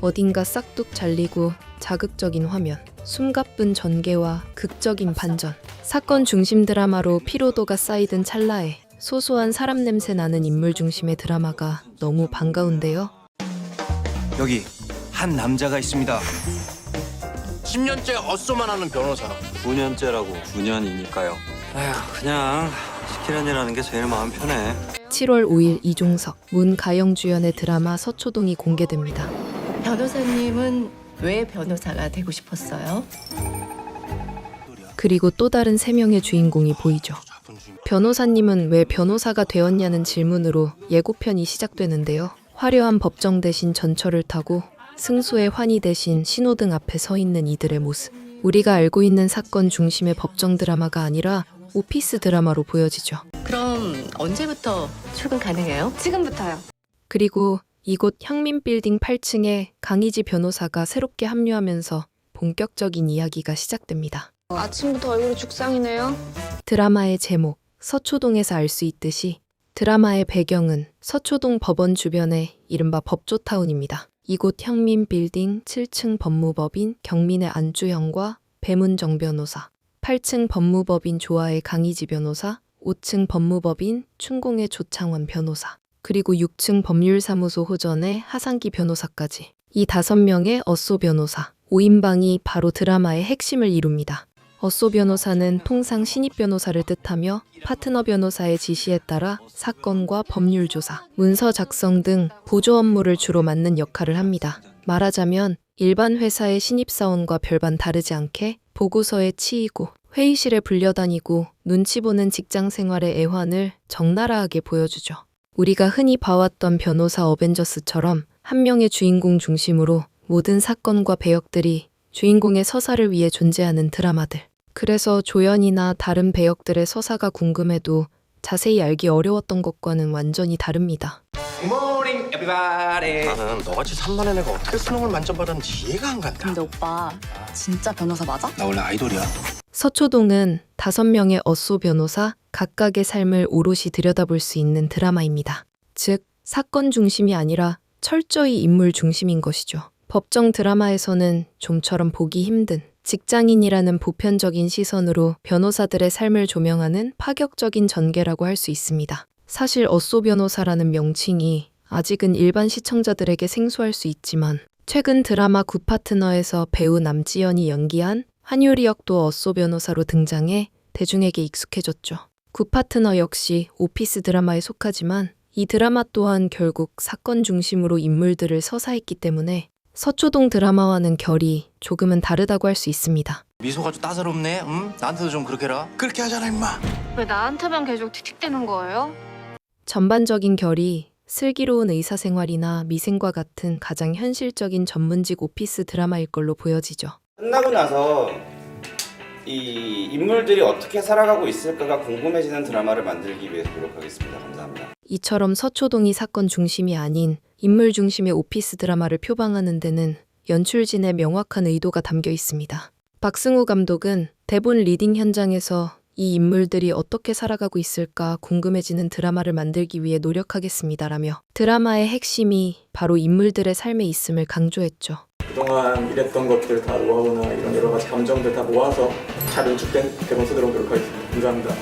어딘가 싹둑 잘리고 자극적인 화면, 숨가쁜 전개와 극적인 반전. 사건 중심 드라마로 피로도가 쌓이던 찰나에 소소한 사람 냄새 나는 인물 중심의 드라마가 너무 반가운데요. 여기 한 남자가 있습니다. 10년째 헛소만 하는 변호사 9년째라고 9년이니까요. 아휴 그냥 시키는 일 하는 게 제일 마음 편해. 7월 5일 이종석, 문가영 주연의 드라마 서초동이 공개됩니다. 변호사님은 왜 변호사가 되고 싶었어요? 그리고 또 다른 세 명의 주인공이 보이죠. 변호사님은 왜 변호사가 되었냐는 질문으로 예고편이 시작되는데요. 화려한 법정 대신 전철을 타고 승소의 환희 대신 신호등 앞에 서 있는 이들의 모습. 우리가 알고 있는 사건 중심의 법정 드라마가 아니라 오피스 드라마로 보여지죠. 그럼 언제부터 출근 가능해요? 지금부터요. 그리고 이곳 향민빌딩 8층에 강희지 변호사가 새롭게 합류하면서 본격적인 이야기가 시작됩니다. 아침부터 얼굴이 죽상이네요. 드라마의 제목 서초동에서 알 수 있듯이 드라마의 배경은 서초동 법원 주변의 이른바 법조타운입니다. 이곳 향민 빌딩 7층 법무법인 경민의 안주영과 배문정 변호사, 8층 법무법인 조아의 강희지 변호사, 5층 법무법인 춘공의 조창원 변호사, 그리고 6층 법률사무소 호전의 하상기 변호사까지 이 다섯 명의 어쏘 변호사, 5인방이 바로 드라마의 핵심을 이룹니다. 어쏘 변호사는 통상 신입 변호사를 뜻하며 파트너 변호사의 지시에 따라 사건과 법률 조사, 문서 작성 등 보조 업무를 주로 맡는 역할을 합니다. 말하자면 일반 회사의 신입사원과 별반 다르지 않게 보고서에 치이고 회의실에 불려다니고 눈치 보는 직장 생활의 애환을 적나라하게 보여주죠. 우리가 흔히 봐왔던 변호사 어벤져스처럼 한 명의 주인공 중심으로 모든 사건과 배역들이 주인공의 서사를 위해 존재하는 드라마들. 그래서 조연이나 다른 배역들의 서사가 궁금해도 자세히 알기 어려웠던 것과는 완전히 다릅니다. 굿모닝 에비바디 나는 너같이 산만한 애가 어떻게 수능을 만점 받았는지 이해가 안 간다 근데 오빠 진짜 변호사 맞아? 나 원래 아이돌이야 서초동은 다섯 명의 어쏘 변호사 각각의 삶을 오롯이 들여다볼 수 있는 드라마입니다. 즉, 사건 중심이 아니라 철저히 인물 중심인 것이죠. 법정 드라마에서는 좀처럼 보기 힘든 직장인이라는 보편적인 시선으로 변호사들의 삶을 조명하는 파격적인 전개라고 할 수 있습니다. 사실 어쏘 변호사라는 명칭이 아직은 일반 시청자들에게 생소할 수 있지만 최근 드라마 굿파트너에서 배우 남지연이 연기한 한효리 역도 어쏘 변호사로 등장해 대중에게 익숙해졌죠. 굿파트너 역시 오피스 드라마에 속하지만 이 드라마 또한 결국 사건 중심으로 인물들을 서사했기 때문에 서초동 드라마와는 결이 조금은 다르다고 할 수 있습니다. 미소가 좀 따사롭네 응? 나한테도 좀 그렇게 해라 그렇게 하잖아 임마 왜 나한테만 계속 틱틱대는 거예요? 전반적인 결이 슬기로운 의사생활이나 미생과 같은 가장 현실적인 전문직 오피스 드라마일 걸로 보여지죠. 끝나고 나서 이 인물들이 어떻게 살아가고 있을까가 궁금해지는 드라마를 만들기 위해서 노력하겠습니다. 감사합니다. 이처럼 서초동이 사건 중심이 아닌 인물 중심의 오피스 드라마를 표방하는 데는 연출진의 명확한 의도가 담겨 있습니다. 박승우 감독은 대본 리딩 현장에서 이 인물들이 어떻게 살아가고 있을까 궁금해지는 드라마를 만들기 위해 노력하겠습니다라며 드라마의 핵심이 바로 인물들의 삶에 있음을 강조했죠. 그동안 일했던 것들 다 노하우나 이런 여러 가지 감정들 다 모아서 잘 연출된 대본 쓰도록 노력하겠습니다. 감사합니다.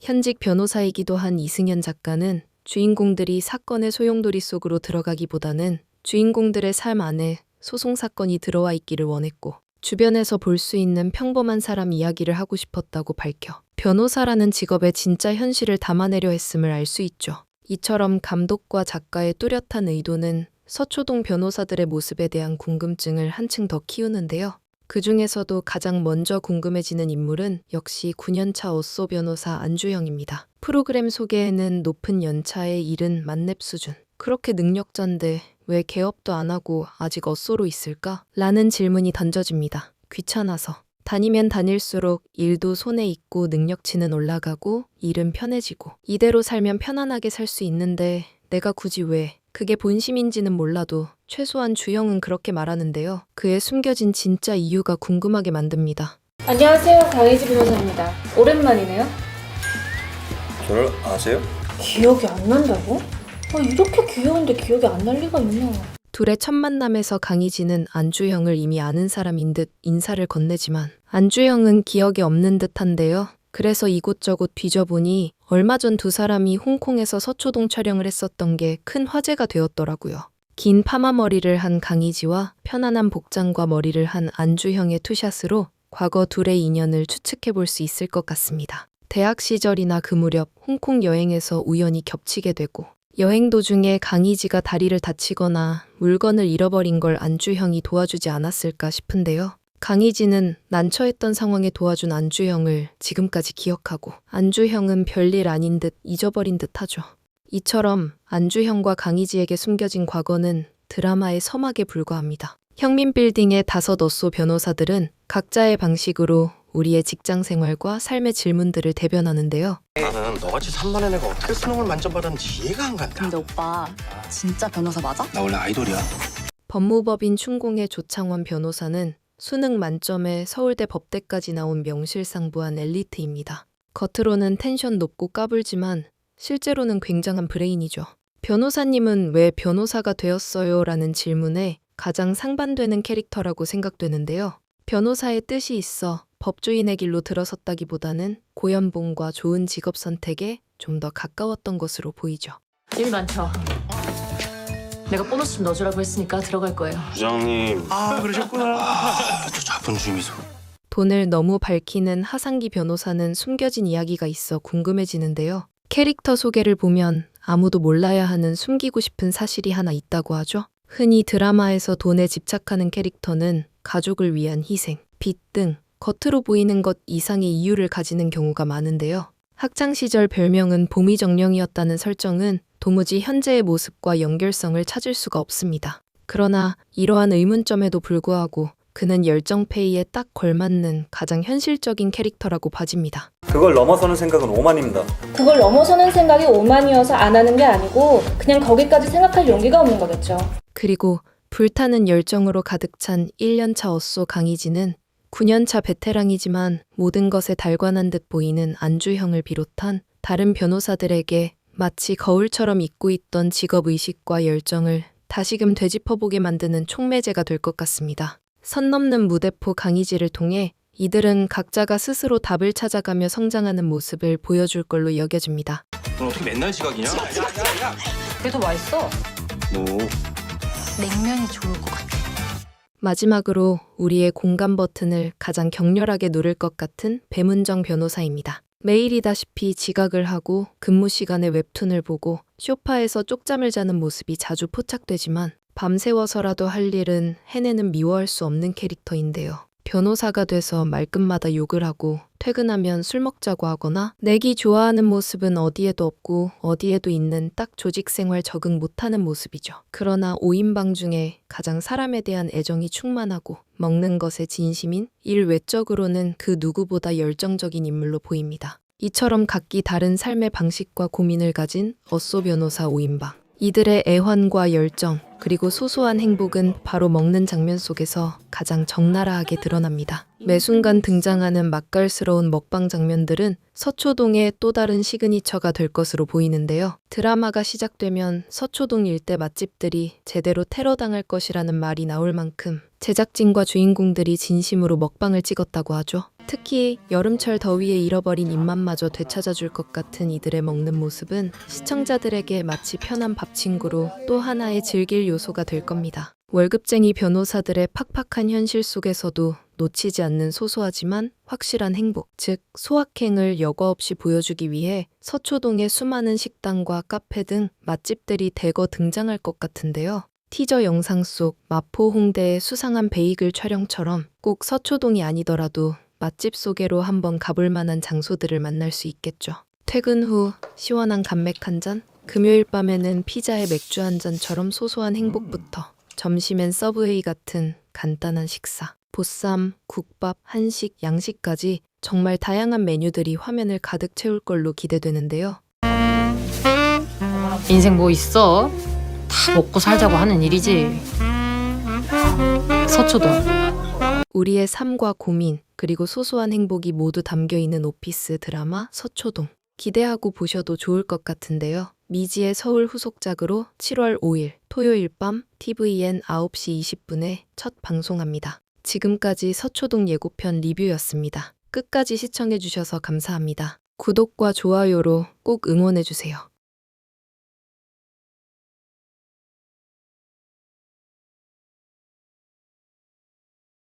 현직 변호사이기도 한 이승현 작가는 주인공들이 사건의 소용돌이 속으로 들어가기보다는 주인공들의 삶 안에 소송 사건이 들어와 있기를 원했고 주변에서 볼 수 있는 평범한 사람 이야기를 하고 싶었다고 밝혀 변호사라는 직업의 진짜 현실을 담아내려 했음을 알 수 있죠. 이처럼 감독과 작가의 뚜렷한 의도는 서초동 변호사들의 모습에 대한 궁금증을 한층 더 키우는데요. 그 중에서도 가장 먼저 궁금해지는 인물은 역시 9년차 어쏘 변호사 안주영입니다. 프로그램 소개에는 높은 연차에 이른 만렙 수준. 그렇게 능력자인데 왜 개업도 안 하고 아직 어쏘로 있을까? 라는 질문이 던져집니다. 귀찮아서. 다니면 다닐수록 일도 손에 있고 능력치는 올라가고 일은 편해지고 이대로 살면 편안하게 살 수 있는데 내가 굳이 왜 그게 본심인지는 몰라도 최소한 주영은 그렇게 말하는데요. 그의 숨겨진 진짜 이유가 궁금하게 만듭니다. 안녕하세요. 강혜지 변호사입니다. 오랜만이네요. 저를 아세요? 기억이 안 난다고? 아, 이렇게 귀여운데 기억이 안 날 리가 있나? 둘의 첫 만남에서 강희진은 안주형을 이미 아는 사람인 듯 인사를 건네지만 안주형은 기억이 없는 듯한데요. 그래서 이곳저곳 뒤져보니 얼마 전 두 사람이 홍콩에서 서초동 촬영을 했었던 게 큰 화제가 되었더라고요. 긴 파마 머리를 한 강희지와 편안한 복장과 머리를 한 안주형의 투샷으로 과거 둘의 인연을 추측해 볼 수 있을 것 같습니다. 대학 시절이나 그 무렵 홍콩 여행에서 우연히 겹치게 되고 여행 도중에 강희지가 다리를 다치거나 물건을 잃어버린 걸 안주형이 도와주지 않았을까 싶은데요. 강희지는 난처했던 상황에 도와준 안주형을 지금까지 기억하고 안주형은 별일 아닌 듯 잊어버린 듯 하죠. 이처럼 안주형과 강희지에게 숨겨진 과거는 드라마의 서막에 불과합니다. 형민빌딩의 다섯 어소 변호사들은 각자의 방식으로 우리의 직장 생활과 삶의 질문들을 대변하는데요. 나는 너같이 산만한 애가 어떻게 수능을 만점받았는지 이해가 안 간다. 근데 오빠 진짜 변호사 맞아? 나 원래 아이돌이야. 법무법인 춘공의 조창원 변호사는 수능 만점에 서울대 법대까지 나온 명실상부한 엘리트입니다. 겉으로는 텐션 높고 까불지만 실제로는 굉장한 브레인이죠. 변호사님은 왜 변호사가 되었어요? 라는 질문에 가장 상반되는 캐릭터라고 생각되는데요. 변호사의 뜻이 있어 법조인의 길로 들어섰다기보다는 고연봉과 좋은 직업 선택에 좀 더 가까웠던 것으로 보이죠. 일 많죠. 내가 보너스 좀 넣어주라고 했으니까 들어갈 거예요. 부장님. 아 그러셨구나. 아, 저 자본주의 미소. 돈을 너무 밝히는 하상기 변호사는 숨겨진 이야기가 있어 궁금해지는데요. 캐릭터 소개를 보면 아무도 몰라야 하는 숨기고 싶은 사실이 하나 있다고 하죠. 흔히 드라마에서 돈에 집착하는 캐릭터는 가족을 위한 희생, 빚 등 겉으로 보이는 것 이상의 이유를 가지는 경우가 많은데요. 학창시절 별명은 봄이정령이었다는 설정은 도무지 현재의 모습과 연결성을 찾을 수가 없습니다. 그러나 이러한 의문점에도 불구하고 그는 열정페이에 딱 걸맞는 가장 현실적인 캐릭터라고 봐집니다. 그걸 넘어서는 생각은 오만입니다. 그걸 넘어서는 생각이 오만이어서 안 하는 게 아니고 그냥 거기까지 생각할 용기가 없는 거겠죠. 그리고 불타는 열정으로 가득 찬 1년차 어쏘 강희진은 9년차 베테랑이지만 모든 것에 달관한 듯 보이는 안주형을 비롯한 다른 변호사들에게 마치 거울처럼 잊고 있던 직업의식과 열정을 다시금 되짚어보게 만드는 촉매제가 될 것 같습니다. 선 넘는 무대포 강희지를 통해 이들은 각자가 스스로 답을 찾아가며 성장하는 모습을 보여줄 걸로 여겨집니다. 넌 어떻게 맨날 지각이냐? 그게 더 맛있어. 뭐 냉면이 좋을 것 같아. 마지막으로 우리의 공감 버튼을 가장 격렬하게 누를 것 같은 배문정 변호사입니다. 매일이다시피 지각을 하고 근무 시간에 웹툰을 보고 쇼파에서 쪽잠을 자는 모습이 자주 포착되지만 밤새워서라도 할 일은 해내는 미워할 수 없는 캐릭터인데요. 변호사가 돼서 말끝마다 욕을 하고 퇴근하면 술 먹자고 하거나 내기 좋아하는 모습은 어디에도 없고 어디에도 있는 딱 조직 생활 적응 못하는 모습이죠. 그러나 5인방 중에 가장 사람에 대한 애정이 충만하고 먹는 것에 진심인 일 외적으로는 그 누구보다 열정적인 인물로 보입니다. 이처럼 각기 다른 삶의 방식과 고민을 가진 어쏘 변호사 5인방. 이들의 애환과 열정, 그리고 소소한 행복은 바로 먹는 장면 속에서 가장 적나라하게 드러납니다. 매 순간 등장하는 맛깔스러운 먹방 장면들은 서초동의 또 다른 시그니처가 될 것으로 보이는데요. 드라마가 시작되면 서초동 일대 맛집들이 제대로 테러당할 것이라는 말이 나올 만큼 제작진과 주인공들이 진심으로 먹방을 찍었다고 하죠. 특히 여름철 더위에 잃어버린 입맛마저 되찾아줄 것 같은 이들의 먹는 모습은 시청자들에게 마치 편한 밥 친구로 또 하나의 즐길 요소가 될 겁니다. 월급쟁이 변호사들의 팍팍한 현실 속에서도 놓치지 않는 소소하지만 확실한 행복, 즉 소확행을 여과 없이 보여주기 위해 서초동의 수많은 식당과 카페 등 맛집들이 대거 등장할 것 같은데요. 티저 영상 속 마포 홍대의 수상한 베이글 촬영처럼 꼭 서초동이 아니더라도 맛집 소개로 한번 가볼 만한 장소들을 만날 수 있겠죠. 퇴근 후 시원한 감맥 한 잔, 금요일 밤에는 피자에 맥주 한 잔처럼 소소한 행복부터 점심엔 서브웨이 같은 간단한 식사, 보쌈, 국밥, 한식, 양식까지 정말 다양한 메뉴들이 화면을 가득 채울 걸로 기대되는데요. 인생 뭐 있어? 다 먹고 살자고 하는 일이지. 서초동. 우리의 삶과 고민, 그리고 소소한 행복이 모두 담겨 있는 오피스 드라마 서초동. 기대하고 보셔도 좋을 것 같은데요. 미지의 서울 후속작으로 7월 5일 토요일 밤 TVN 9시 20분에 첫 방송합니다. 지금까지 서초동 예고편 리뷰였습니다. 끝까지 시청해주셔서 감사합니다. 구독과 좋아요로 꼭 응원해주세요.